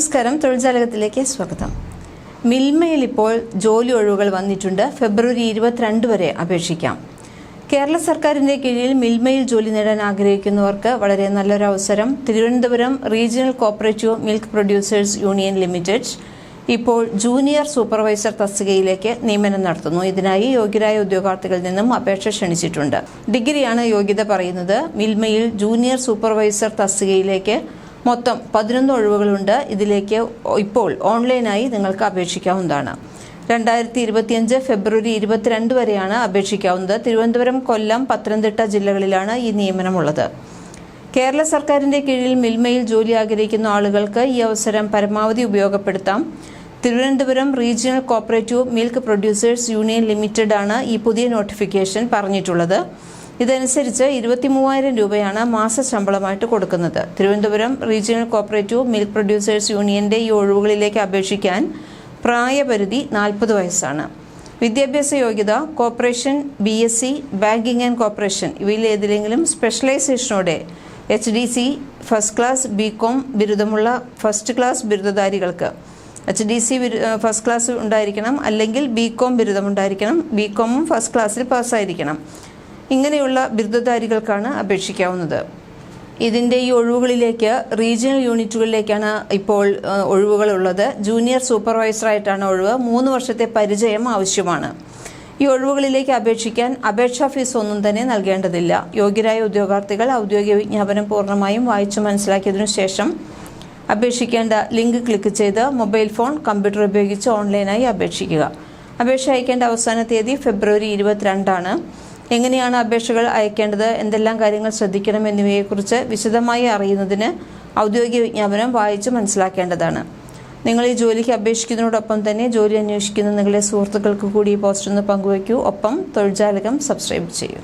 നമസ്കാരം. തൊഴിൽജാലകത്തിലേക്ക് സ്വാഗതം. മിൽമയിൽ ഇപ്പോൾ ജോലി ഒഴിവുകൾ വന്നിട്ടുണ്ട്. ഫെബ്രുവരി ഇരുപത്തിരണ്ട് വരെ അപേക്ഷിക്കാം. കേരള സർക്കാരിന്റെ കീഴിൽ മിൽമയിൽ ജോലി നേടാൻ ആഗ്രഹിക്കുന്നവർക്ക് വളരെ നല്ലൊരു അവസരം. Thiruvananthapuram regional cooperative milk producers union limited ഇപ്പോൾ ജൂനിയർ സൂപ്പർവൈസർ തസ്തികയിലേക്ക് നിയമനം നടത്തുന്നു. ഇതിനായി യോഗ്യരായ ഉദ്യോഗാർത്ഥികളിൽ നിന്നും അപേക്ഷ ക്ഷണിച്ചിട്ടുണ്ട്. ഡിഗ്രിയാണ് യോഗ്യത പറയുന്നത്. മിൽമയിൽ ജൂനിയർ സൂപ്പർവൈസർ തസ്തികയിലേക്ക് മൊത്തം പതിനൊന്ന് ഒഴിവുകളുണ്ട്. ഇതിലേക്ക് ഇപ്പോൾ ഓൺലൈനായി നിങ്ങൾക്ക് അപേക്ഷിക്കാവുന്നതാണ്. രണ്ടായിരത്തി ഇരുപത്തിയഞ്ച് ഫെബ്രുവരി ഇരുപത്തിരണ്ട് വരെയാണ് അപേക്ഷിക്കാവുന്നത്. തിരുവനന്തപുരം കൊല്ലം പത്തനംതിട്ട ജില്ലകളിലാണ് ഈ നിയമനമുള്ളത്. കേരള സർക്കാരിന്റെ കീഴിൽ മിൽമയിൽ ജോലി ആഗ്രഹിക്കുന്ന ആളുകൾക്ക് ഈ അവസരം പരമാവധി ഉപയോഗപ്പെടുത്താം. Thiruvananthapuram regional cooperative milk producers union ലിമിറ്റഡാണ് ഈ പുതിയ നോട്ടിഫിക്കേഷൻ പറഞ്ഞിട്ടുള്ളത്. ഇതനുസരിച്ച് ഇരുപത്തി മൂവായിരം രൂപയാണ് മാസ ശമ്പളമായിട്ട് കൊടുക്കുന്നത്. Thiruvananthapuram regional cooperative milk producers യൂണിയന്റെ ഈ ഒഴിവുകളിലേക്ക് അപേക്ഷിക്കാൻ പ്രായപരിധി നാൽപ്പത് വയസ്സാണ്. വിദ്യാഭ്യാസ യോഗ്യത corporation B S C banking and corporation ഇവയിൽ ഏതിലെങ്കിലും സ്പെഷ്യലൈസേഷനോടെ H D C first class B com ബിരുദമുള്ള first class ബിരുദധാരികൾക്ക് H D C first class ഉണ്ടായിരിക്കണം അല്ലെങ്കിൽ ബി കോം ബിരുദമുണ്ടായിരിക്കണം. ബി കോമും ഫസ്റ്റ് ക്ലാസ്സിൽ പാസ്സായിരിക്കണം. ഇങ്ങനെയുള്ള ബിരുദധാരികൾക്കാണ് അപേക്ഷിക്കാവുന്നത്. ഇതിന്റെ ഈ ഒഴിവുകളിലേക്ക് റീജിയണൽ യൂണിറ്റുകളിലേക്കാണ് ഇപ്പോൾ ഒഴിവുകളുള്ളത്. ജൂനിയർ സൂപ്പർവൈസറായിട്ടാണ് ഒഴിവ്. മൂന്ന് വർഷത്തെ പരിചയം ആവശ്യമാണ്. ഈ ഒഴിവുകളിലേക്ക് അപേക്ഷിക്കാൻ അപേക്ഷാ ഫീസ് ഒന്നും തന്നെ നൽകേണ്ടതില്ല. യോഗ്യരായ ഉദ്യോഗാർത്ഥികൾ ഔദ്യോഗിക വിജ്ഞാപനം പൂർണമായും വായിച്ചു മനസ്സിലാക്കിയതിനു ശേഷം അപേക്ഷിക്കേണ്ട ലിങ്ക് ക്ലിക്ക് ചെയ്ത് മൊബൈൽ ഫോൺ കമ്പ്യൂട്ടർ ഉപയോഗിച്ച് ഓൺലൈനായി അപേക്ഷിക്കുക. അപേക്ഷ അയക്കേണ്ട അവസാന തീയതി ഫെബ്രുവരി ഇരുപത്തിരണ്ടാണ്. എങ്ങനെയാണ് അപേക്ഷകൾ അയക്കേണ്ടത്? എന്തെല്ലാം കാര്യങ്ങൾ ശ്രദ്ധിക്കണം എന്നിവയെക്കുറിച്ച് വിശദമായി അറിയുന്നതിന് ഔദ്യോഗിക വിജ്ഞാപനം വായിച്ച് മനസ്സിലാക്കേണ്ടതാണ്. നിങ്ങൾ ഈ ജോലിക്ക് അപേക്ഷിക്കുന്നതോടൊപ്പം തന്നെ ജോലി അന്വേഷിക്കുന്ന നിങ്ങളുടെ സുഹൃത്തുക്കൾക്ക് കൂടി ഈ പോസ്റ്റ് ഒന്ന് പങ്കുവയ്ക്കൂ. ഒപ്പം തൊഴിൽജാലകം സബ്സ്ക്രൈബ് ചെയ്യൂ.